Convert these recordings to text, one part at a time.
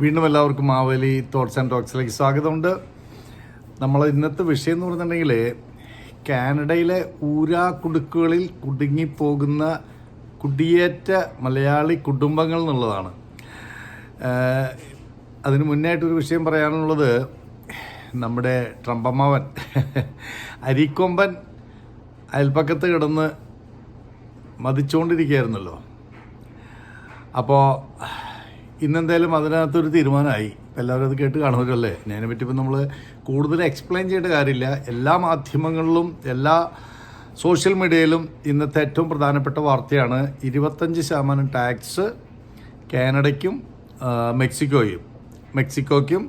വീണ്ടും എല്ലാവർക്കും Maveli thoughts and ടോക്സിലേക്ക് സ്വാഗതമുണ്ട്. നമ്മൾ ഇന്നത്തെ വിഷയം എന്ന് പറഞ്ഞിട്ടുണ്ടെങ്കിൽ കാനഡയിലെ ഊരാ കുടുക്കുകളിൽ കുടുങ്ങിപ്പോകുന്ന കുടിയേറ്റ മലയാളി കുടുംബങ്ങൾ എന്നുള്ളതാണ്. അതിന് മുന്നായിട്ടൊരു വിഷയം പറയാനുള്ളത് നമ്മുടെ ട്രംപമ്മാവൻ അരിക്കൊമ്പൻ അയൽപ്പക്കത്ത് കിടന്ന് മതിച്ചുകൊണ്ടിരിക്കുകയായിരുന്നല്ലോ അപ്പോൾ ഇന്നെന്തായാലും അതിനകത്തൊരു തീരുമാനമായി. എല്ലാവരും അത് കേട്ട് കാണുമല്ലോ പറ്റി ഇപ്പം നമ്മൾ കൂടുതൽ എക്സ്പ്ലെയിൻ ചെയ്യേണ്ട കാര്യമില്ല. എല്ലാ മാധ്യമങ്ങളിലും എല്ലാ സോഷ്യൽ മീഡിയയിലും ഇന്നത്തെ ഏറ്റവും പ്രധാനപ്പെട്ട വാർത്തയാണ് ഇരുപത്തഞ്ച് ശതമാനം ടാക്സ് കാനഡയ്ക്കും മെക്സിക്കോയും. മെക്സിക്കോയ്ക്കും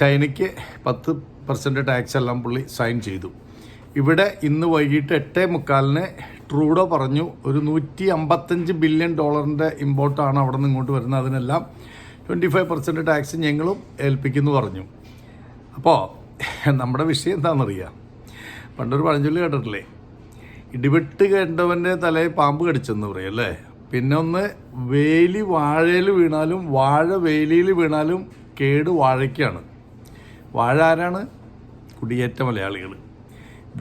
ചൈനയ്ക്ക് പത്ത് പെർസെന്റ് ടാക്സ് എല്ലാം പുള്ളി സൈൻ ചെയ്തു. ഇവിടെ ഇന്ന് വൈകിട്ട് എട്ടേ മുക്കാലിന് ട്രൂഡോ പറഞ്ഞു ഒരു നൂറ്റി അമ്പത്തഞ്ച് ബില്യൺ ഡോളറിന്റെ ഇമ്പോർട്ടാണ് അവിടെ നിന്ന് ഇങ്ങോട്ട് വരുന്നത്. അതിനെല്ലാം ട്വന്റി ഫൈവ് പെർസെന്റ് ടാക്സ് ഞങ്ങളും ഏൽപ്പിക്കുന്നു പറഞ്ഞു. അപ്പോൾ നമ്മുടെ വിഷയം എന്താണെന്നറിയാം? പണ്ടൊരു പഴഞ്ചൊല്ലി കേട്ടിട്ടില്ലേ? ഇടിവെട്ട് കേട്ടവന്റെ തലയിൽ പാമ്പ് കടിച്ചെന്ന് പറയും അല്ലേ? പിന്നെ ഒന്ന് വേലി വാഴയിൽ വീണാലും വാഴ വേലിയിൽ വീണാലും കേട് വാഴയ്ക്കാണ്. വാഴ ആരാണ്? കുടിയേറ്റ മലയാളികൾ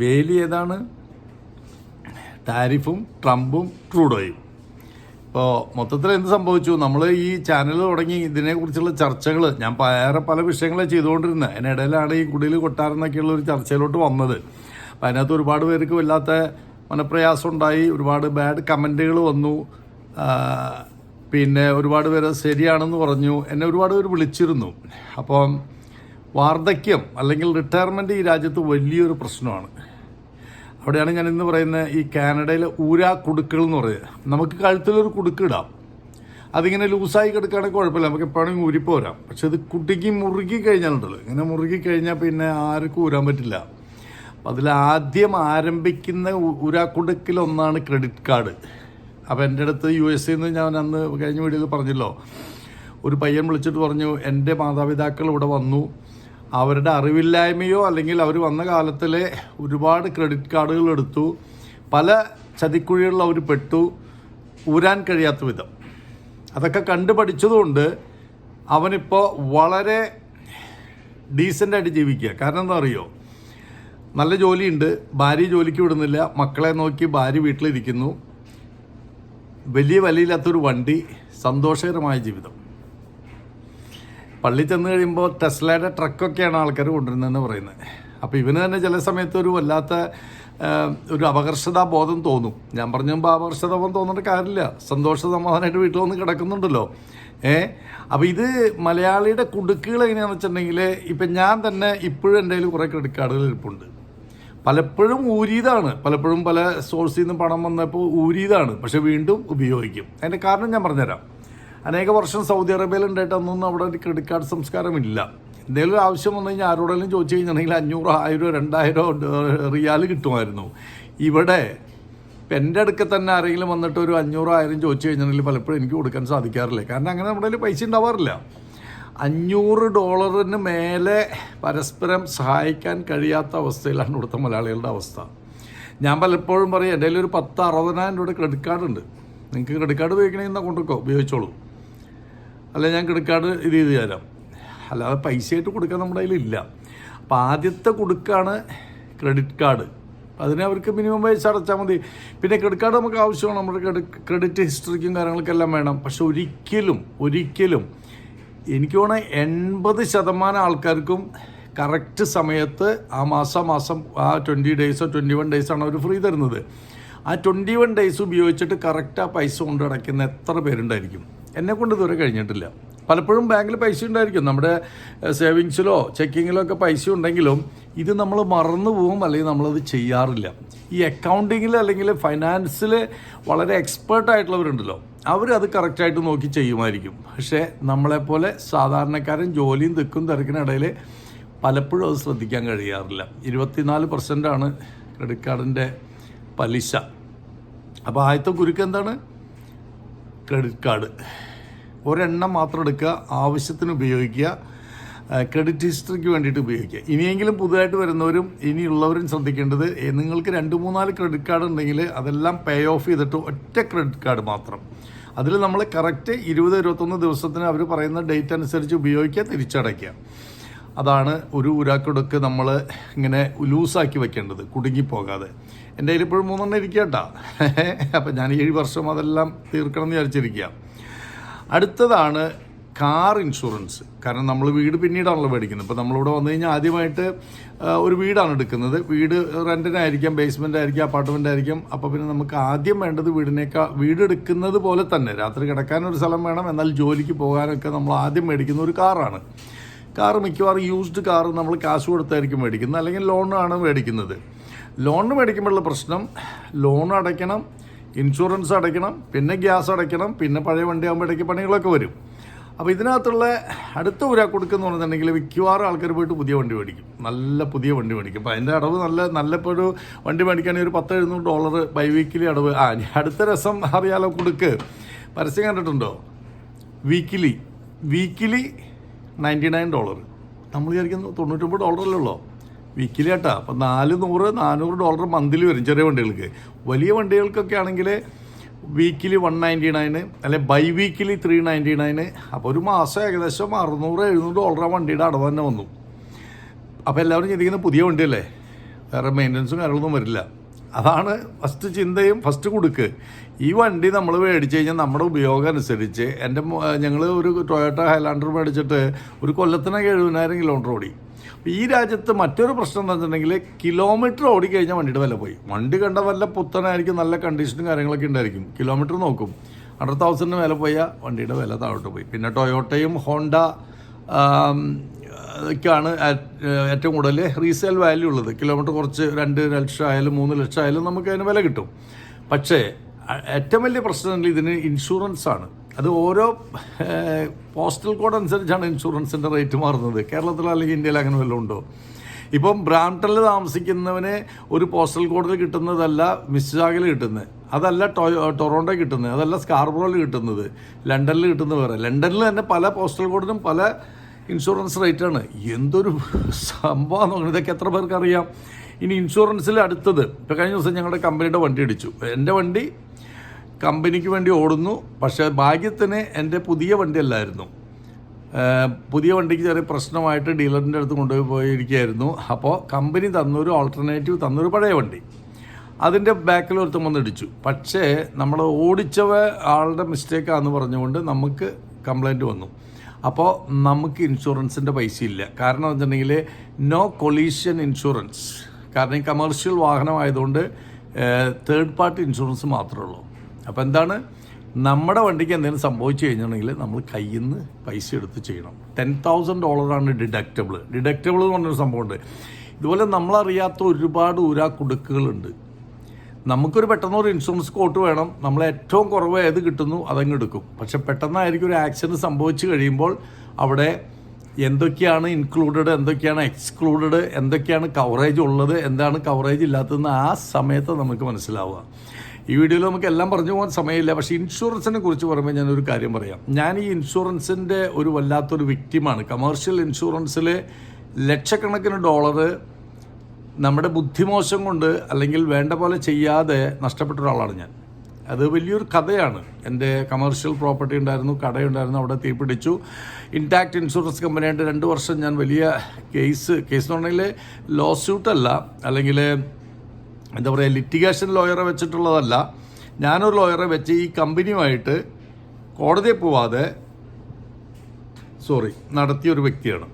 വേലി ഏതാണ്? ടാരിഫും ട്രംപും ട്രൂഡോയും. ഇപ്പോൾ മൊത്തത്തിൽ എന്ത് സംഭവിച്ചു? നമ്മൾ ഈ ചാനൽ തുടങ്ങി ഇതിനെക്കുറിച്ചുള്ള ചർച്ചകൾ ഞാൻ വേറെ പല വിഷയങ്ങളെ ചെയ്തുകൊണ്ടിരുന്നത് അതിനിടയിലാണ് ഈ കുടിയിൽ കൊട്ടാരെന്നൊക്കെയുള്ള ഒരു ചർച്ചയിലോട്ട് വന്നത്. അപ്പം അതിനകത്ത് ഒരുപാട് പേർക്ക് വല്ലാത്ത മനപ്രയാസം ഉണ്ടായി ഒരുപാട് ബാഡ് കമന്റുകൾ വന്നു. പിന്നെ ഒരുപാട് പേര് ശരിയാണെന്ന് പറഞ്ഞു. എന്നെ ഒരുപാട് പേര് വിളിച്ചിരുന്നു. അപ്പം വാർദ്ധക്യം അല്ലെങ്കിൽ റിട്ടയർമെന്റ് ഈ രാജ്യത്ത് വലിയൊരു പ്രശ്നമാണ്. അവിടെയാണ് ഞാൻ ഇന്ന് പറയുന്നത് ഈ കാനഡയിലെ ഊരാ കുടുക്കുകൾ എന്ന് പറയുന്നത്. നമുക്ക് കഴുത്തിലൊരു കുടുക്ക് ഇടാം. അതിങ്ങനെ ലൂസായി കിടക്കുകയാണെങ്കിൽ കുഴപ്പമില്ല. നമുക്ക് എപ്പോഴും ഊരിപ്പോരാം. പക്ഷെ ഇത് കുട്ടിക്ക് മുറുകി കഴിഞ്ഞാലുണ്ടല്ലോ. ഇങ്ങനെ മുറുകി കഴിഞ്ഞാൽ പിന്നെ ആർക്കും ഊരാൻ പറ്റില്ല. അപ്പം അതിൽ ആദ്യം ആരംഭിക്കുന്ന ഊരാ കുടുക്കിലൊന്നാണ് ക്രെഡിറ്റ് കാർഡ്. അപ്പോൾ എന്റെ അടുത്ത് യു എസ് നിന്ന് ഞാൻ അന്ന് കഴിഞ്ഞ വീഡിയോയിൽ പറഞ്ഞല്ലോ. ഒരു പയ്യൻ വിളിച്ചിട്ട് പറഞ്ഞു എന്റെ മാതാപിതാക്കൾ ഇവിടെ വന്നു. അവരുടെ അറിവില്ലായ്മയോ അല്ലെങ്കിൽ അവർ വന്ന കാലത്തിലെ ഒരുപാട് ക്രെഡിറ്റ് കാർഡുകൾ എടുത്തു. പല ചതിക്കുഴികളിൽ അവർ പെട്ടു. ഊരാൻ കഴിയാത്ത വിധം. അതൊക്കെ കണ്ടു പഠിച്ചതുകൊണ്ട് അവനിപ്പോൾ വളരെ ഡീസന്റായിട്ട് ജീവിക്കുക. കാരണം എന്താ അറിയോ? നല്ല ജോലിയുണ്ട്. ഭാര്യ ജോലിക്ക് വിടുന്നില്ല. മക്കളെ നോക്കി ഭാര്യ വീട്ടിലിരിക്കുന്നു. വലിയ വിലയില്ലാത്തൊരു വണ്ടി. സന്തോഷകരമായ ജീവിതം. പള്ളി ചെന്ന് കഴിയുമ്പോൾ ടെസ്ലയുടെ ട്രക്കൊക്കെയാണ് ആൾക്കാർ കൊണ്ടുവരുന്നതെന്ന് പറയുന്നത്. അപ്പോൾ ഇവന് തന്നെ ചില സമയത്ത് ഒരു വല്ലാത്ത ഒരു അപകർഷതാ ബോധം തോന്നും. ഞാൻ പറഞ്ഞപ്പോൾ അപകർഷതാ ബോധം തോന്നേണ്ട കാര്യമില്ല. സന്തോഷ സമാധാനമായിട്ട് വീട്ടിൽ വന്ന് കിടക്കുന്നുണ്ടല്ലോ. ഏ? അപ്പോൾ ഇത് മലയാളിയുടെ കുടുക്കുകൾ എങ്ങനെയാണെന്ന് വെച്ചിട്ടുണ്ടെങ്കിൽ ഇപ്പം ഞാൻ തന്നെ ഇപ്പോഴും എന്റെ കയ്യിൽ കുറേ ക്രെഡിറ്റ് കാർഡുകൾ ഇരിപ്പുണ്ട്. പലപ്പോഴും ഊരിയതാണ്. പലപ്പോഴും പല സോഴ്സിൽ നിന്ന് പണം വന്നപ്പോൾ ഊരിയതാണ്. പക്ഷെ വീണ്ടും ഉപയോഗിക്കും. അതിന്റെ കാരണം ഞാൻ പറഞ്ഞുതരാം. അനേക വർഷം സൗദി അറേബ്യയിൽ ഉണ്ടായിട്ടൊന്നും അവിടെ ഒരു ക്രെഡിറ്റ് കാർഡ് സംസ്കാരമില്ല. എന്തെങ്കിലും ആവശ്യം വന്നു കഴിഞ്ഞാൽ ആരോടെങ്കിലും ചോദിച്ചു കഴിഞ്ഞിട്ടുണ്ടെങ്കിൽ അഞ്ഞൂറോ ആയിരോ രണ്ടായിരോ റിയാൽ കിട്ടുമായിരുന്നു. ഇവിടെ ഇപ്പം എന്റെ അടുക്ക തന്നെ ആരെങ്കിലും വന്നിട്ട് ഒരു അഞ്ഞൂറോ ആയിരം ചോദിച്ചു കഴിഞ്ഞിട്ടുണ്ടെങ്കിൽ പലപ്പോഴും എനിക്ക് കൊടുക്കാൻ സാധിക്കാറില്ല. കാരണം അങ്ങനെ നമ്മുടെ കയ്യിൽ പൈസ ഉണ്ടാവാറില്ല. അഞ്ഞൂറ് ഡോളറിന് മേലെ പരസ്പരം സഹായിക്കാൻ കഴിയാത്ത അവസ്ഥയിലാണ് ഇവിടുത്തെ മലയാളികളുടെ അവസ്ഥ. ഞാൻ പലപ്പോഴും പറയും എന്റെ ഒരു പത്ത് അറുപതിനായിരം രൂപയുടെ ക്രെഡിറ്റ് കാർഡ് ഉണ്ട്. നിങ്ങൾക്ക് ക്രെഡിറ്റ് കാർഡ് ഉപയോഗിക്കണമെങ്കിൽ കൊണ്ടുക്കോ ഉപയോഗിച്ചോളൂ. അല്ല ഞാൻ ക്രെഡിറ്റ് ഇത് ചെയ്ത് തരാം. അല്ലാതെ പൈസയായിട്ട് കൊടുക്കാൻ നമ്മുടെ കയ്യിലില്ല. അപ്പോൾ ആദ്യത്തെ കൊടുക്കാണ് ക്രെഡിറ്റ് കാർഡ് അതിന് അവർക്ക് മിനിമം വൈസ് അടച്ചാൽ മതി. പിന്നെ ക്രെഡിറ്റ് കാർഡ് നമുക്ക് ആവശ്യമാണ്. നമ്മുടെ ക്രെഡിറ്റ് ക്രെഡിറ്റ് ഹിസ്റ്ററിക്കും കാര്യങ്ങൾക്കെല്ലാം വേണം. പക്ഷെ ഒരിക്കലും ഒരിക്കലും എനിക്ക് തോന്നുന്നത് എൺപത് ശതമാനം ആൾക്കാർക്കും കറക്റ്റ് സമയത്ത് ആ മാസം മാസം ആ ട്വന്റി ഡേയ്സോ ട്വന്റി വൺ ഡേയ്സാണ് അവർ ഫ്രീ തരുന്നത്. ആ ട്വന്റി വൺ ഡേയ്സ് ഉപയോഗിച്ചിട്ട് കറക്റ്റ് ആ പൈസ കൊണ്ട് അടയ്ക്കുന്ന എത്ര പേരുണ്ടായിരിക്കും? എന്നെ കൊണ്ട് ഇതുവരെ കഴിഞ്ഞിട്ടില്ല. പലപ്പോഴും ബാങ്കിൽ പൈസ ഉണ്ടായിരിക്കും. നമ്മുടെ സേവിങ്സിലോ ചെക്കിങ്ങിലോ ഒക്കെ പൈസ ഉണ്ടെങ്കിലും ഇത് നമ്മൾ മറന്നു പോകും അല്ലെങ്കിൽ നമ്മളത് ചെയ്യാറില്ല. ഈ അക്കൗണ്ടിങ്ങിൽ അല്ലെങ്കിൽ ഫൈനാൻസിൽ വളരെ എക്സ്പേർട്ട് ആയിട്ടുള്ളവരുണ്ടല്ലോ. അവർ അത് കറക്റ്റായിട്ട് നോക്കി ചെയ്യുമായിരിക്കും. പക്ഷേ നമ്മളെപ്പോലെ സാധാരണക്കാരൻ ജോലിയും തിക്കും തിരക്കിനിടയിൽ പലപ്പോഴും അത് ശ്രദ്ധിക്കാൻ കഴിയാറില്ല. ഇരുപത്തിനാല് പെർസെന്റാണ് ക്രെഡിറ്റ് കാർഡിന്റെ പലിശ. അപ്പോൾ ആദ്യത്തെ കുരുക്ക് എന്താണ്? ക്രെഡിറ്റ് കാർഡ് ഒരെണ്ണം മാത്രം എടുക്കുക ആവശ്യത്തിന് ഉപയോഗിക്കുക ക്രെഡിറ്റ് ഹിസ്റ്ററിക്ക് വേണ്ടിയിട്ട് ഉപയോഗിക്കുക. ഇനിയെങ്കിലും പുതുതായിട്ട് വരുന്നവരും ഇനിയുള്ളവരും ശ്രദ്ധിക്കേണ്ടത് നിങ്ങൾക്ക് രണ്ട് മൂന്നാൽ ക്രെഡിറ്റ് കാർഡ് ഉണ്ടെങ്കിൽ അതെല്ലാം പേ ഓഫ് ചെയ്തിട്ട് ഒറ്റ ക്രെഡിറ്റ് കാർഡ് മാത്രം. അതിൽ നമ്മൾ കറക്റ്റ് ഇരുപത് ഇരുപത്തൊന്ന് ദിവസത്തിന് അവർ പറയുന്ന ഡേറ്റ് അനുസരിച്ച് ഉപയോഗിക്കുക തിരിച്ചടയ്ക്കുക. അതാണ് ഒരു ഉരാക്കൊടുക്ക് നമ്മൾ ഇങ്ങനെ ലൂസാക്കി വെക്കേണ്ടത് കുടുങ്ങിപ്പോകാതെ. എന്റെ കയ്യിൽ ഇപ്പോഴും മൂന്നെണ്ണം ഇരിക്കട്ടാ അപ്പം ഞാൻ ഏഴ് വർഷം അതെല്ലാം തീർക്കണം എന്ന് വിചാരിച്ചിരിക്കുക അടുത്തതാണ് കാർ ഇൻഷുറൻസ്. കാരണം നമ്മൾ വീട് പിന്നീടാണല്ലോ മേടിക്കുന്നത്. ഇപ്പോൾ നമ്മളിവിടെ വന്നു കഴിഞ്ഞാൽ ആദ്യമായിട്ട് ഒരു വീടാണ് എടുക്കുന്നത്. വീട് റെന്റിനായിരിക്കാം ബേസ്മെന്റ് ആയിരിക്കാം അപ്പാർട്ട്മെന്റ് ആയിരിക്കും അപ്പോൾ പിന്നെ നമുക്ക് ആദ്യം വേണ്ടത് വീടിനേക്കാൾ വീട് എടുക്കുന്നത് പോലെ തന്നെ. രാത്രി കിടക്കാനൊരു സ്ഥലം വേണം എന്നാൽ ജോലിക്ക് പോകാനൊക്കെ നമ്മൾ ആദ്യം മേടിക്കുന്ന ഒരു കാറാണ്. കാർ മിക്കവാറും യൂസ്ഡ് കാർ നമ്മൾ കാശ് കൊടുത്തായിരിക്കും മേടിക്കുന്നത്. അല്ലെങ്കിൽ ലോണാണ് മേടിക്കുന്നത്. ലോൺ മേടിക്കുമ്പോഴുള്ള പ്രശ്നം ലോൺ അടയ്ക്കണം ഇൻഷുറൻസ് അടയ്ക്കണം പിന്നെ ഗ്യാസ് അടയ്ക്കണം പിന്നെ പഴയ വണ്ടി ആകുമ്പോഴേക്ക് പണികളൊക്കെ വരും. അപ്പോൾ ഇതിനകത്തുള്ള അടുത്ത ഒരാൾ കൊടുക്കുന്ന പറഞ്ഞിട്ടുണ്ടെങ്കിൽ മിക്കവാറും ആൾക്കാർ പോയിട്ട് പുതിയ വണ്ടി മേടിക്കും. നല്ല പുതിയ വണ്ടി മേടിക്കും. അപ്പോൾ അതിന്റെ അടവ് നല്ല നല്ല ഒരു വണ്ടി മേടിക്കുകയാണെങ്കിൽ ഒരു പത്ത് എഴുന്നൂറ് ഡോളർ ബൈ വീക്കിലി അടവ്. ആ അടുത്ത രസം അറിയാലോ കൊടുക്ക്. പരസ്യം കണ്ടിട്ടുണ്ടോ? Weekly. Weekly ninety nine dollar. നമ്മൾ വിചാരിക്കുന്നു തൊണ്ണൂറ്റൊമ്പത് ഡോളറല്ലേ ഉള്ളൂ? വീക്കിലി കേട്ടോ അപ്പം നാല് നൂറ് നാനൂറ് ഡോളർ മന്ത്ലി വരും ചെറിയ വണ്ടികൾക്ക്. വലിയ വണ്ടികൾക്കൊക്കെ ആണെങ്കിൽ വീക്കിലി വൺ നയന്റി നയന് അല്ലെ biweekly three ninety nine അപ്പോൾ ഒരു മാസം ഏകദേശം അറുന്നൂറ് എഴുന്നൂറ് ഡോളർ ആ വണ്ടിയുടെ അടവ് തന്നെ വന്നു. അപ്പോൾ എല്ലാവരും ചിന്തിക്കുന്ന പുതിയ വണ്ടിയല്ലേ? വേറെ മെയിന്റനൻസും കാര്യങ്ങളൊന്നും വരില്ല. അതാണ് ഫസ്റ്റ് ചിന്തയും ഫസ്റ്റ് കൊടുക്ക്. ഈ വണ്ടി നമ്മൾ മേടിച്ച് കഴിഞ്ഞാൽ നമ്മുടെ ഉപയോഗം അനുസരിച്ച് എന്റെ ഞങ്ങൾ ഒരു ടൊയോട്ട ഹൈലാൻഡർ മേടിച്ചിട്ട് ഒരു കൊല്ലത്തിനൊക്കെ എഴുപതിനായിരം കിലോമീറ്റർ ഓടി. ഈ രാജ്യത്ത് മറ്റൊരു പ്രശ്നം എന്താ വെച്ചിട്ടുണ്ടെങ്കിൽ കിലോമീറ്റർ ഓടിക്കഴിഞ്ഞാൽ വണ്ടിയുടെ വില പോയി. വണ്ടി കണ്ട വല്ല പുത്തനായിരിക്കും നല്ല കണ്ടീഷനും കാര്യങ്ങളൊക്കെ ഉണ്ടായിരിക്കും. കിലോമീറ്റർ നോക്കും. ഹൺഡ്രഡ് തൗസൻഡിന് വില പോയാൽ വണ്ടിയുടെ വില താഴോട്ട് പോയി. പിന്നെ ടൊയോട്ടയും ഹോണ്ട ാണ് ഏറ്റവും കൂടുതൽ റീസെയിൽ വാല്യൂ ഉള്ളത്. കിലോമീറ്റർ കുറച്ച് രണ്ട് ലക്ഷം ആയാലും മൂന്ന് ലക്ഷം ആയാലും നമുക്ക് അതിന് വില കിട്ടും. പക്ഷേ ഏറ്റവും വലിയ പ്രശ്നം ഇതിന് ഇൻഷുറൻസ് ആണ്. അത് ഓരോ പോസ്റ്റൽ കോഡ് അനുസരിച്ചാണ് ഇൻഷുറൻസിന്റെ റേറ്റ് മാറുന്നത്. കേരളത്തിൽ അല്ലെങ്കിൽ ഇന്ത്യയിൽ അങ്ങനെ വല്ലതും ഉണ്ടോ? ഇപ്പം ബ്രാംപ്ടണിൽ താമസിക്കുന്നവന് ഒരു പോസ്റ്റൽ കോഡിൽ കിട്ടുന്നതല്ല മിസ്സാഗിൽ കിട്ടുന്നത് അതല്ല ടൊറോണ്ടോ കിട്ടുന്നത് അതല്ല സ്കാർബറോയിൽ കിട്ടുന്നത്. ലണ്ടനിൽ കിട്ടുന്നത് വേറെ. ലണ്ടനിൽ തന്നെ പല പോസ്റ്റൽ കോഡിനും പല ഇൻഷുറൻസ് റേറ്റാണ്. എന്തൊരു സംഭവം ഇതൊക്കെ എത്ര പേർക്കറിയാം? ഇനി ഇൻഷുറൻസിൽ അടുത്തത്. ഇപ്പോൾ കഴിഞ്ഞ ദിവസം ഞങ്ങളുടെ കമ്പനിയുടെ വണ്ടി അടിച്ചു എന്റെ വണ്ടി കമ്പനിക്ക് വേണ്ടി ഓടുന്നു. പക്ഷേ ഭാഗ്യത്തിന് എന്റെ പുതിയ വണ്ടി അല്ലായിരുന്നു പുതിയ വണ്ടിക്ക് ചെറിയ പ്രശ്നമായിട്ട് ഡീലറിന്റെ അടുത്ത് കൊണ്ടുപോയി പോയിരിക്കുകയായിരുന്നു അപ്പോൾ കമ്പനി തന്നൊരു ഓൾട്ടർനേറ്റീവ് തന്നൊരു പഴയ വണ്ടി. അതിന്റെ ബാക്കിൽ ഒരുത്തം വന്ന് ഇടിച്ചു പക്ഷേ നമ്മൾ ഓടിച്ചവ ആളുടെ മിസ്റ്റേക്കാന്ന് പറഞ്ഞുകൊണ്ട് നമുക്ക് കംപ്ലൈന്റ് വന്നു. അപ്പോൾ നമുക്ക് ഇൻഷുറൻസിന്റെ പൈസ ഇല്ല. കാരണം വെച്ചിട്ടുണ്ടെങ്കിൽ നോ കൊളീഷൻ ഇൻഷുറൻസ് കാരണം ഈ കമേഴ്ഷ്യൽ വാഹനമായതുകൊണ്ട് തേർഡ് പാർട്ടി ഇൻഷുറൻസ് മാത്രമേ ഉള്ളൂ. അപ്പോൾ എന്താണ്? നമ്മുടെ വണ്ടിക്ക് എന്തെങ്കിലും സംഭവിച്ചു കഴിഞ്ഞിട്ടുണ്ടെങ്കിൽ നമ്മൾ കയ്യിൽ നിന്ന് പൈസ എടുത്ത് ചെയ്യണം. ടെൻ തൗസൻഡ് ഡോളറാണ് ഡിഡക്റ്റബിൾ ഡിഡക്റ്റബിൾ എന്ന് പറഞ്ഞൊരു സംഭവമുണ്ട്. ഇതുപോലെ നമ്മളറിയാത്ത ഒരുപാട് ഊരാ കുടുക്കുകളുണ്ട് നമുക്കൊരു പെട്ടെന്ന് ഒരു ഇൻഷുറൻസ് കോട്ട് വേണം. നമ്മൾ ഏറ്റവും കുറവ് ഏത് കിട്ടുന്നു അതങ്ങ് എടുക്കും. പക്ഷെ പെട്ടെന്നായിരിക്കും ഒരു ആക്സിഡന്റ് സംഭവിച്ചു കഴിയുമ്പോൾ അവിടെ എന്തൊക്കെയാണ് ഇൻക്ലൂഡഡ് എന്തൊക്കെയാണ് എക്സ്ക്ലൂഡഡ് എന്തൊക്കെയാണ് കവറേജ് ഉള്ളത് എന്താണ് കവറേജ് ഇല്ലാത്തതെന്ന് ആ സമയത്ത് നമുക്ക് മനസ്സിലാവുക. ഈ വീഡിയോയിൽ നമുക്ക് എല്ലാം പറഞ്ഞു പോകാൻ സമയമില്ല. പക്ഷേ ഇൻഷുറൻസിനെ കുറിച്ച് പറയുമ്പോൾ ഞാനൊരു കാര്യം പറയാം. ഞാൻ ഈ ഇൻഷുറൻസിന്റെ ഒരു വല്ലാത്തൊരു വിക്റ്റിമാണ് കമേഴ്ഷ്യൽ ഇൻഷുറൻസിൽ ലക്ഷക്കണക്കിന് ഡോളർ നമ്മുടെ ബുദ്ധിമോശം കൊണ്ട് അല്ലെങ്കിൽ വേണ്ട പോലെ ചെയ്യാതെ നഷ്ടപ്പെട്ട ഒരാളാണ് ഞാൻ. അത് വലിയൊരു കഥയാണ്. എന്റെ കമേഴ്ഷ്യൽ പ്രോപ്പർട്ടി ഉണ്ടായിരുന്നു കടയുണ്ടായിരുന്നു അവിടെ തീപിടിച്ചു ഇൻടാക്ട് ഇൻഷുറൻസ് കമ്പനിയായിട്ട് രണ്ട് വർഷം ഞാൻ വലിയ കേസ് കേസ് എന്ന് പറഞ്ഞാൽ ലോ സ്യൂട്ടല്ല അല്ലെങ്കിൽ എന്താ പറയുക ലിറ്റിഗേഷൻ ലോയറെ വെച്ചിട്ടുള്ളതല്ല. ഞാനൊരു ലോയറെ വെച്ച് ഈ കമ്പനിയുമായിട്ട് കോടതിയിൽ പോവാതെ സോറി നടത്തിയ ഒരു വ്യക്തിയാണ്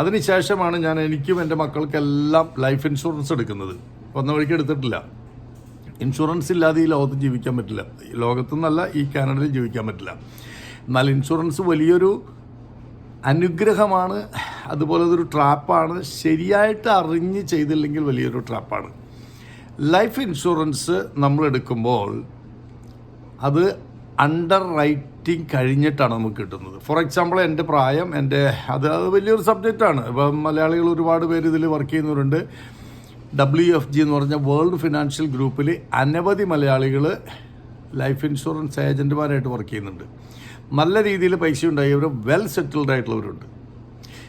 അതിനുശേഷമാണ് ഞാൻ എനിക്കും എന്റെ മക്കൾക്കെല്ലാം ലൈഫ് ഇൻഷുറൻസ് എടുക്കുന്നത്. വന്ന വഴിക്ക് എടുത്തിട്ടില്ല. ഇൻഷുറൻസ് ഇല്ലാതെ ഈ ലോകത്ത് ജീവിക്കാൻ പറ്റില്ല. ഈ ലോകത്തു നിന്നല്ല ഈ കാനഡയിൽ ജീവിക്കാൻ പറ്റില്ല. എന്നാൽ ഇൻഷുറൻസ് വലിയൊരു അനുഗ്രഹമാണ് അതുപോലെ അതൊരു ട്രാപ്പാണ് ശരിയായിട്ട് അറിഞ്ഞ് ചെയ്തില്ലെങ്കിൽ വലിയൊരു ട്രാപ്പാണ് ലൈഫ് ഇൻഷുറൻസ് നമ്മൾ എടുക്കുമ്പോൾ അത് അണ്ടർ റൈറ്റിംഗ് കഴിഞ്ഞിട്ടാണ് നമുക്ക് കിട്ടുന്നത്. ഫോർ എക്സാമ്പിൾ എന്റെ പ്രായം എന്റെ അത് അത് വലിയൊരു സബ്ജക്റ്റാണ് ഇപ്പം മലയാളികൾ ഒരുപാട് പേര് ഇതിൽ വർക്ക് ചെയ്യുന്നവരുണ്ട്. ഡബ്ല്യു എഫ് ജി എന്ന് പറഞ്ഞ വേൾഡ് ഫിനാൻഷ്യൽ ഗ്രൂപ്പിൽ അനവധി മലയാളികൾ ലൈഫ് ഇൻഷുറൻസ് ഏജന്റുമാരായിട്ട് വർക്ക് ചെയ്യുന്നുണ്ട്. നല്ല രീതിയിൽ പൈസ ഉണ്ടായവർ വെൽ സെറ്റിൽഡ് ആയിട്ടുള്ളവരുണ്ട്.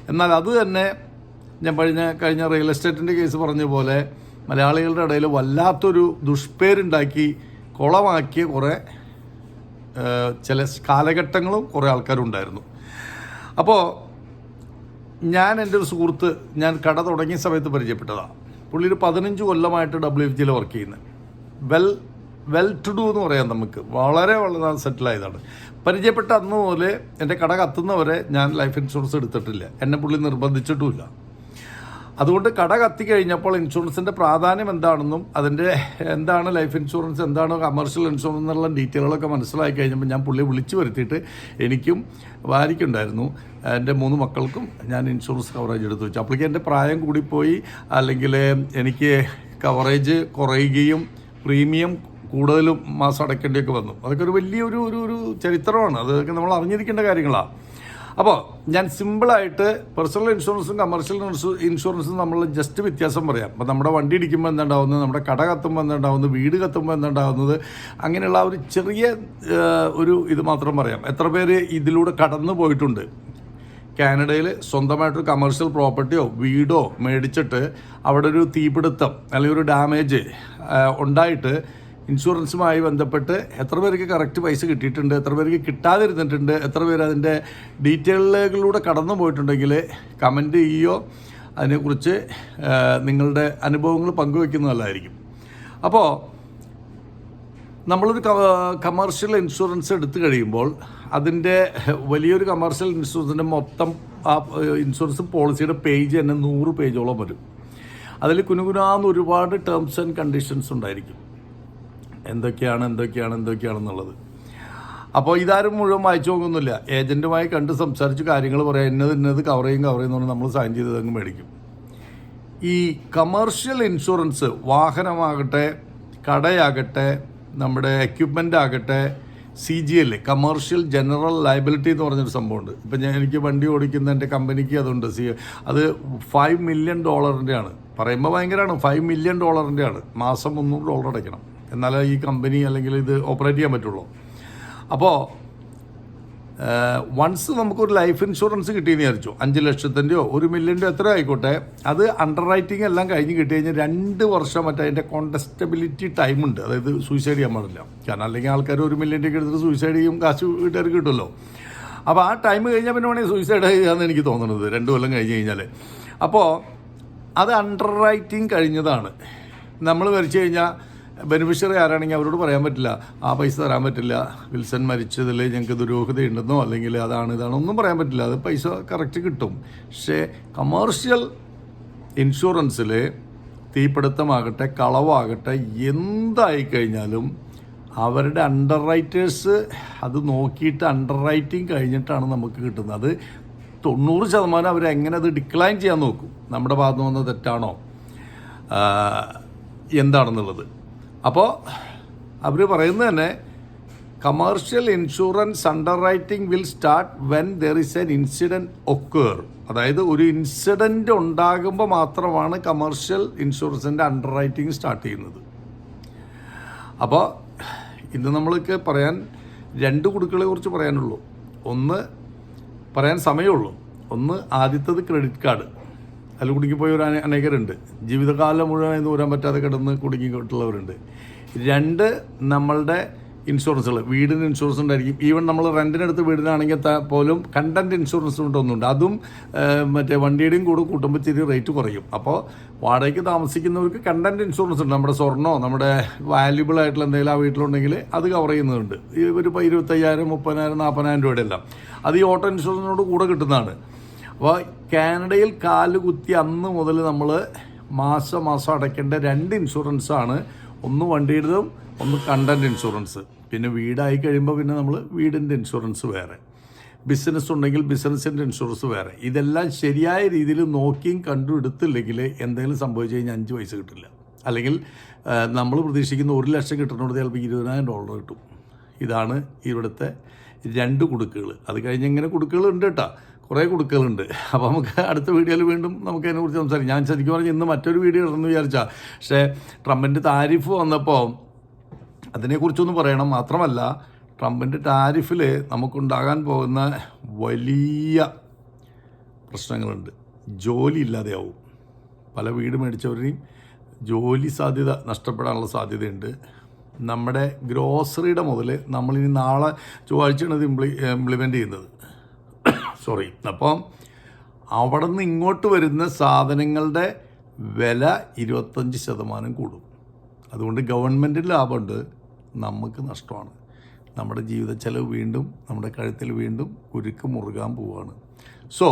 എന്നാൽ അത് തന്നെ ഞാൻ കഴിഞ്ഞ കഴിഞ്ഞ റിയൽ എസ്റ്റേറ്റിന്റെ കേസ് പറഞ്ഞ പോലെ മലയാളികളുടെ ഇടയിൽ വല്ലാത്തൊരു ദുഷ്പേരുണ്ടാക്കി കുളമാക്കിയ കുറേ ചില കാലഘട്ടങ്ങളും കുറേ ആൾക്കാരുണ്ടായിരുന്നു. അപ്പോൾ ഞാൻ എന്റെ ഒരു സുഹൃത്ത് ഞാൻ കട തുടങ്ങിയ സമയത്ത് പരിചയപ്പെട്ടതാണ് പുള്ളി ഒരു പതിനഞ്ച് കൊല്ലമായിട്ട് ഡബ്ല്യു എഫ് ജിയിൽ വർക്ക് ചെയ്യുന്നത് വെൽ വെൽ ടു ഡു എന്ന് പറയാം നമുക്ക്. വളരെ വളരെ സെറ്റിലായതാണ്. പരിചയപ്പെട്ട അന്ന് മുതൽ എന്റെ കട കത്തുന്നവരെ ഞാൻ ലൈഫ് ഇൻഷുറൻസ് എടുത്തിട്ടില്ല. എന്നെ പുള്ളി നിർബന്ധിച്ചിട്ടുമില്ല. അതുകൊണ്ട് കട കത്തി കഴിഞ്ഞപ്പോൾ ഇൻഷുറൻസിന്റെ പ്രാധാന്യം എന്താണെന്നും അതിന്റെ എന്താണ് ലൈഫ് ഇൻഷുറൻസ് എന്താണ് കമേഴ്ഷ്യൽ ഇൻഷുറൻസ് എന്നുള്ള ഡീറ്റെയിലുകളൊക്കെ മനസ്സിലാക്കി കഴിഞ്ഞപ്പോൾ ഞാൻ പുള്ളിയെ വിളിച്ചു വരുത്തിയിട്ട് എനിക്കും ഭാര്യയ്ക്കുണ്ടായിരുന്നു. എന്റെ മൂന്ന് മക്കൾക്കും ഞാൻ ഇൻഷുറൻസ് കവറേജ് എടുത്തു വെച്ചു. അപ്പോഴേക്കും എന്റെ പ്രായം കൂടിപ്പോയി. അല്ലെങ്കിൽ എനിക്ക് കവറേജ് കുറയുകയും പ്രീമിയം കൂടുതലും മാസം അടയ്ക്കേണ്ടിയൊക്കെ വന്നു. അതൊക്കെ ഒരു വലിയൊരു ഒരു ഒരു ചരിത്രമാണ്. അതൊക്കെ നമ്മൾ അറിഞ്ഞിരിക്കേണ്ട കാര്യങ്ങളാണ്. അപ്പോൾ ഞാൻ സിമ്പിളായിട്ട് പേഴ്സണൽ ഇൻഷുറൻസും കമേഴ്ഷ്യൽ ഇൻഷുറൻസും നമ്മൾ ജസ്റ്റ് വ്യത്യാസം പറയാം. അപ്പോൾ നമ്മുടെ വണ്ടി ഇടിക്കുമ്പോൾ എന്തുണ്ടാവുന്നത് നമ്മുടെ കട കത്തുമ്പോൾ എന്തുണ്ടാവുന്നത് വീട് കത്തുമ്പോൾ എന്തുണ്ടാവുന്നത് അങ്ങനെയുള്ള ഒരു ചെറിയ ഒരു ഇത് മാത്രം പറയാം. എത്ര പേര് ഇതിലൂടെ കടന്നു പോയിട്ടുണ്ട്? കാനഡയിൽ സ്വന്തമായിട്ടൊരു കമേഴ്ഷ്യൽ പ്രോപ്പർട്ടിയോ വീടോ മേടിച്ചിട്ട് അവിടെ ഒരു തീപിടുത്തം അല്ലെങ്കിൽ ഒരു ഡാമേജ് ഉണ്ടായിട്ട് ഇൻഷുറൻസുമായി ബന്ധപ്പെട്ട് എത്ര പേർക്ക് കറക്റ്റ് പൈസ കിട്ടിയിട്ടുണ്ട് എത്ര പേർക്ക് കിട്ടാതിരുന്നിട്ടുണ്ട് എത്ര പേര് അതിന്റെ ഡീറ്റെയിലുകളിലൂടെ കടന്നു പോയിട്ടുണ്ടെങ്കിൽ കമന്റ് ചെയ്യോ അതിനെക്കുറിച്ച് നിങ്ങളുടെ അനുഭവങ്ങൾ പങ്കുവെക്കുന്നതല്ലായിരിക്കും അപ്പോൾ നമ്മളൊരു കമേർഷ്യൽ ഇൻഷുറൻസ് എടുത്തു കഴിയുമ്പോൾ അതിന്റെ വലിയൊരു കമേർഷ്യൽ ഇൻഷുറൻസിന്റെ മൊത്തം ആ ഇൻഷുറൻസ് പോളിസിയുടെ പേജ് തന്നെ നൂറ് പേജോളം വരും. അതിൽ കുനുകുനാന്ന് ഒരുപാട് ടേംസ് ആൻഡ് കണ്ടീഷൻസ് ഉണ്ടായിരിക്കും. എന്തൊക്കെയാണ് എന്തൊക്കെയാണ് എന്തൊക്കെയാണെന്നുള്ളത് അപ്പോൾ ഇതാരും മുഴുവൻ വായിച്ചു നോക്കുന്നില്ല. ഏജന്റുമായി കണ്ട് സംസാരിച്ച് കാര്യങ്ങൾ പറയാം ഇന്നത് ഇന്നത് കവർ ചെയ്യും കവർ ചെയ്യുന്ന നമ്മൾ സൈൻ ചെയ്ത് അങ്ങ് മേടിക്കും. ഈ കമേർഷ്യൽ ഇൻഷുറൻസ് വാഹനമാകട്ടെ കടയാകട്ടെ നമ്മുടെ എക്യുപ്മെന്റ് ആകട്ടെ C G L commercial general liability എന്ന് പറഞ്ഞൊരു സംഭവമുണ്ട്. ഇപ്പം ഞാൻ എനിക്ക് വണ്ടി ഓടിക്കുന്ന എന്റെ കമ്പനിക്ക് അതുണ്ട്. സി അത് ഫൈവ് മില്യൺ ഡോളറിന്റെയാണ് പറയുമ്പോൾ ഭയങ്കരമാണ് ഫൈവ് മില്യൺ ഡോളറിന്റെയാണ് മാസം മുന്നൂറ് ഡോളർ അടയ്ക്കണം. എന്നാലേ ഈ കമ്പനി അല്ലെങ്കിൽ ഇത് ഓപ്പറേറ്റ് ചെയ്യാൻ പറ്റുള്ളൂ. അപ്പോൾ വൺസ് നമുക്കൊരു ലൈഫ് ഇൻഷുറൻസ് കിട്ടിയെന്ന് വിചാരിച്ചു. അഞ്ച് ലക്ഷത്തിന്റെയോ ഒരു മില്യന്റെയോ എത്ര ആയിക്കോട്ടെ. അത് അണ്ടർ റൈറ്റിംഗ് എല്ലാം കഴിഞ്ഞ് കിട്ടി കഴിഞ്ഞാൽ രണ്ട് വർഷം മറ്റേ അതിന്റെ കോണ്ടസ്റ്റബിലിറ്റി ടൈമുണ്ട് അതായത് സൂയിസൈഡ് ചെയ്യാൻ പാടില്ല. കാരണം അല്ലെങ്കിൽ ആൾക്കാർ ഒരു മില്യന്റെ ഒക്കെ എടുത്തിട്ട് സൂയിസൈഡ് ചെയ്യും കാശ് വീട്ടുകാർക്ക് കിട്ടുമല്ലോ. അപ്പോൾ ആ ടൈം കഴിഞ്ഞാൽ പിന്നെ വേണമെങ്കിൽ സൂയിസൈഡ് ചെയ്യാമെന്ന് എനിക്ക് തോന്നുന്നത് രണ്ട് കൊല്ലം കഴിഞ്ഞ് കഴിഞ്ഞാൽ അപ്പോൾ അത് അണ്ടർ റൈറ്റിംഗ് കഴിഞ്ഞതാണ്. നമ്മൾ വരച്ചു കഴിഞ്ഞാൽ ബെനിഫിഷ്യറി ആരാണെങ്കിൽ അവരോട് പറയാൻ പറ്റില്ല ആ പൈസ തരാൻ പറ്റില്ല വിൽസൺ മരിച്ചതിൽ ഞങ്ങൾക്ക് ദുരൂഹതയുണ്ടെന്നോ അല്ലെങ്കിൽ അതാണ് ഇതാണോ ഒന്നും പറയാൻ പറ്റില്ല അത് പൈസ കറക്റ്റ് കിട്ടും. പക്ഷേ കമേഴ്ഷ്യൽ ഇൻഷുറൻസിൽ തീപിടുത്തമാകട്ടെ കളവാകട്ടെ എന്തായി കഴിഞ്ഞാലും അവരുടെ അണ്ടർ റൈറ്റേഴ്സ് അത് നോക്കിയിട്ട് അണ്ടർ റൈറ്റിംഗ് കഴിഞ്ഞിട്ടാണ് നമുക്ക് കിട്ടുന്നത്. അത് തൊണ്ണൂറ് ശതമാനം അവരെങ്ങനെ അത് ഡിക്ലൈൻ ചെയ്യാൻ നോക്കും? നമ്മുടെ ഭാഗത്ത് വന്ന തെറ്റാണോ? എന്താണെന്നുള്ളത്? അപ്പോൾ അവർ പറയുന്നത് തന്നെ commercial insurance underwriting will start when there is an incident occur അതായത് ഒരു ഇൻസിഡന്റ് ഉണ്ടാകുമ്പോൾ മാത്രമാണ് കമേഴ്ഷ്യൽ ഇൻഷുറൻസിന്റെ അണ്ടർ റൈറ്റിംഗ് സ്റ്റാർട്ട് ചെയ്യുന്നത്. അപ്പോൾ ഇന്ന് നമ്മൾക്ക് പറയാൻ രണ്ട് കുടുക്കളെ കുറിച്ച് പറയാനുള്ളൂ. ഒന്ന് പറയാൻ സമയമുള്ളൂ. ഒന്ന് ആദ്യത്തത് ക്രെഡിറ്റ് കാർഡ് അതിൽ കുടുങ്ങിപ്പോയ ഒരു അനേ- അനേകരുണ്ട്. ജീവിതകാലം മുഴുവൻ അതിന് ഊരാൻ പറ്റാതെ കിടന്ന് കുടുങ്ങിയിട്ടുള്ളവരുണ്ട്. രണ്ട് നമ്മളുടെ ഇൻഷുറൻസുകൾ വീടിന് ഇൻഷുറൻസ് ഉണ്ടായിരിക്കും. ഈവൻ നമ്മൾ റെന്റിനെടുത്ത് വീടിനാണെങ്കിൽ പോലും കണ്ടന്റ് ഇൻഷുറൻസ് കൊണ്ടൊന്നുണ്ട്. അതും മറ്റേ വണ്ടിയുടെയും കൂടെ കൂട്ടുമ്പോൾ റേറ്റ് കുറയും. അപ്പോൾ വാടകയ്ക്ക് താമസിക്കുന്നവർക്ക് കണ്ടന്റ് ഇൻഷുറൻസ് ഉണ്ട്. നമ്മുടെ സ്വർണോ നമ്മുടെ വാല്യുബിൾ ആയിട്ടുള്ള എന്തെങ്കിലും ആ വീട്ടിലുണ്ടെങ്കിൽ അത് കവർ ചെയ്യുന്നുണ്ട് ഒരു ഇരുപത്തയ്യായിരം മുപ്പതിനായിരം നാൽപ്പതിനായിരം രൂപയുടെ എല്ലാം. അത് ഈ ഓട്ടോ ഇൻഷുറൻസിനോട് കൂടെ കിട്ടുന്നതാണ്. അപ്പോൾ കാനഡയിൽ കാൽ കുത്തി അന്ന് മുതൽ നമ്മൾ മാസം മാസം അടയ്ക്കേണ്ട രണ്ട് ഇൻഷുറൻസാണ് ഒന്ന് വണ്ടിയുടേതും ഒന്ന് കണ്ടന്റ് ഇൻഷുറൻസ് പിന്നെ വീടായി കഴിയുമ്പോൾ പിന്നെ നമ്മൾ വീടിന്റെ ഇൻഷുറൻസ് വേറെ. ബിസിനസ് ഉണ്ടെങ്കിൽ ബിസിനസ്സിന്റെ ഇൻഷുറൻസ് വേറെ. ഇതെല്ലാം ശരിയായ രീതിയിൽ നോക്കിയും കണ്ടും എടുത്തില്ലെങ്കിൽ എന്തെങ്കിലും സംഭവിച്ചു കഴിഞ്ഞാൽ അഞ്ച് പൈസ കിട്ടില്ല. അല്ലെങ്കിൽ നമ്മൾ പ്രതീക്ഷിക്കുന്ന ഒരു ലക്ഷം കിട്ടുന്നിടത്ത് ചിലപ്പോൾ ഇരുപതിനായിരം ഡോളർ കിട്ടും. ഇതാണ് ഇവിടുത്തെ രണ്ട് കുടുക്കുകൾ. അത് കഴിഞ്ഞ് ഇങ്ങനെ കുടുക്കുകളുണ്ട് കേട്ടോ. കുറേ കുടുക്കുകളുണ്ട്. അപ്പോൾ നമുക്ക് അടുത്ത വീഡിയോയിൽ വീണ്ടും നമുക്ക് അതിനെക്കുറിച്ച് സംസാരിക്കാം. ഞാൻ ശരിക്കും പറഞ്ഞാൽ ഇന്ന് മറ്റൊരു വീഡിയോ ഇടണമെന്ന് വിചാരിച്ചാൽ പക്ഷേ ട്രംപിന്റെ താരിഫ് വന്നപ്പോൾ അതിനെക്കുറിച്ചൊന്നും പറയണം മാത്രമല്ല ട്രംപിന്റെ ടാരിഫിൽ നമുക്കുണ്ടാകാൻ പോകുന്ന വലിയ പ്രശ്നങ്ങളുണ്ട്. ജോലി ഇല്ലാതെയാവും. പല വീട് മേടിച്ചവരെയും ജോലി സാധ്യത നഷ്ടപ്പെടാനുള്ള സാധ്യതയുണ്ട്. നമ്മുടെ ഗ്രോസറിയുടെ മുതൽ നമ്മളിനി നാളെ ചൊവ്വാഴ്ചയാണ് ഇത് ഇംപ്ലി ഇംപ്ലിമെന്റ് ചെയ്യുന്നത്. സോറി അപ്പം അവിടെ നിന്ന് ഇങ്ങോട്ട് വരുന്ന സാധനങ്ങളുടെ വില ഇരുപത്തഞ്ച് ശതമാനം കൂടും. അതുകൊണ്ട് ഗവൺമെന്റിന് ലാഭമുണ്ട് നമുക്ക് നഷ്ടമാണ്. നമ്മുടെ ജീവിത ചെലവ് വീണ്ടും നമ്മുടെ കഴുത്തിൽ വീണ്ടും ഉരുക്ക് മുറുകാൻ പോവുകയാണ് so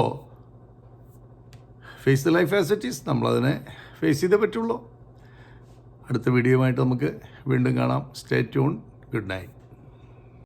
face the life as it is നമ്മളതിനെ ഫേസ് ചെയ്തേ പറ്റുള്ളൂ. അടുത്ത ആയിട്ട് നമുക്ക് വീണ്ടും കാണാം. Stay tune good night